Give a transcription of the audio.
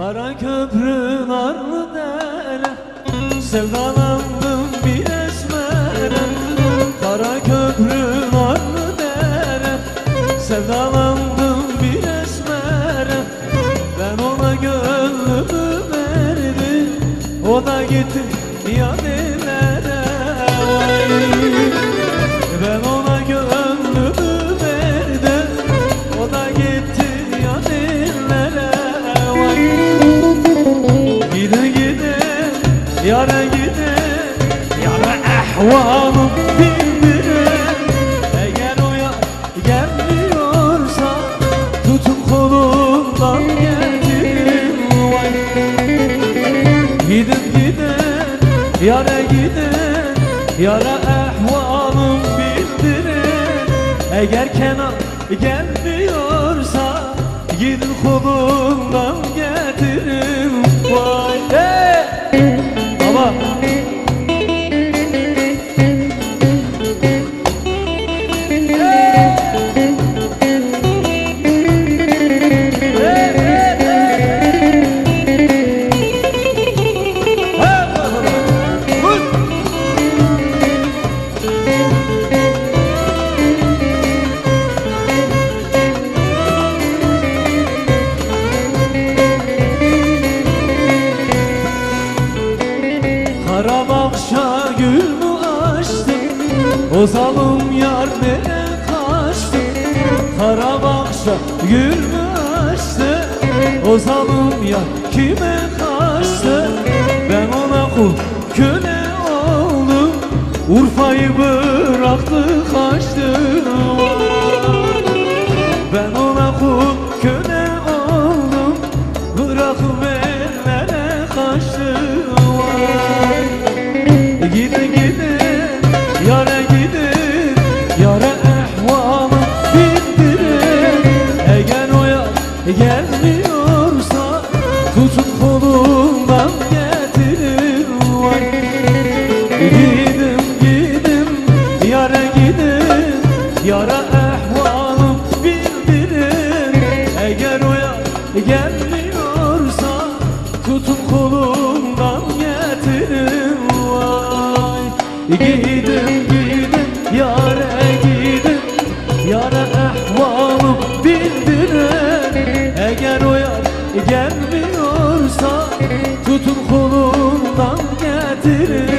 Kara köprü narlı dere Sevdalandım bir esmere Kara köprü narlı dere Sevdalandım bir esmere Ben ona gönlümü verdim. O da gitti yanelere yara gide Yara ehvalım bildirin Eğer o ya gelmiyorsa Tutun kolundan getirin Vay gidin yara gidin Yara ehvalım bildirin Eğer kenar gelmiyorsa Gidin kolundan O zalim yar nereye kaçtı Karabakşa gül mü açtı O zalim yar kime kaçtı Ben ona kul köle oldum. Urfa'yı bıraktı Çare ehvamı bildirin Eğer o yar gelmiyorsa Tutun kolundan getirin Vay. Gidim gidim yara gidin Yara ehvamı bildirin Eğer o yar gelmiyorsa Tutun kolundan getirin Vay. Gidim gidim gelmiyorsa Tutun kolundan getirin